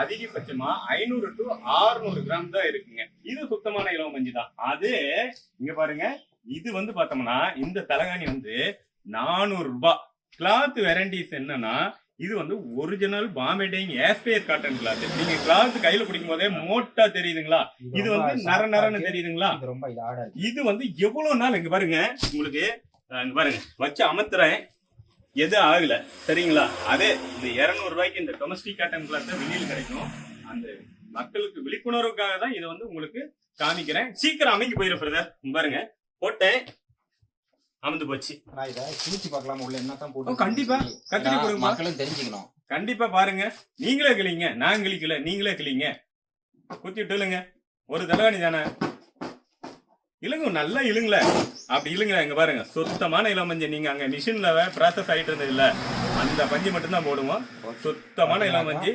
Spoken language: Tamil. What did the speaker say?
அதிகபட்சமா ஐநூறு டு 600 கிராம் தான் இருக்குங்க. இது சுத்தமான இலவ மஞ்சள் தான். அது இங்க பாருங்க இது வந்து பார்த்தோம்னா இந்த தலகாணி வந்து நானூறு ரூபாய் கிளாத் வெரைட்டிஸ் என்னன்னா இது வந்து ஒரிஜினல் பாம்பே டைங் ஏஸ்பேர் காட்டன் கிளாத் நீங்க கிளாத் கையில பிடிக்கும் போதே மோட்டா தெரியுதுங்களா? இது வந்து நர நரன்னு தெரியுதுங்களா? இது ரொம்ப இது வந்து எவ்வளவு நாள் இங்க பாருங்க உங்களுக்கு இங்க பாருங்க வச்சு அமர்த்துறேன் எது ஆகல. சரிங்களா? அதே இந்த 200 ரூபாய்க்கு இந்த டொமஸ்டிக் காட்டன் கிளாத் வெளியில் கிடைக்கும். அந்த மக்களுக்கு விழிப்புணர்வுக்காக தான் இதை வந்து உங்களுக்கு காமிக்கிறேன். சீக்கிரம் அமைக்க போயிடும் பிரதர் பாருங்க. போட்டேன். அமர்ந்து போச்சு. நான் இதை கிழிச்சு பார்க்கலாம்? உள்ள என்னத்தான் ஓ, போட்டு கண்டிப்பா. கத்திரி கொடுங்க. மக்களும் தெரிஞ்சுக்கணும். கண்டிப்பா பாருங்க. நீங்களே கிளிங்க நான் கிளிக்கல நீங்களே கிளிங்க குத்திட்டு இழுங்க ஒரு தலைவாணி தானே இழுங்க நல்லா இழுங்களேன். அப்படி இழுங்க இங்க பாருங்க. சுத்தமான இளமஞ்சள் நீங்க அங்க மிஷின்ல ப்ராசஸ் ஆயிட்டு இருந்தது இல்ல. அந்த பஞ்சு மட்டும் தான் போடுவோம். சுத்தமான இளமஞ்சள் பஞ்சு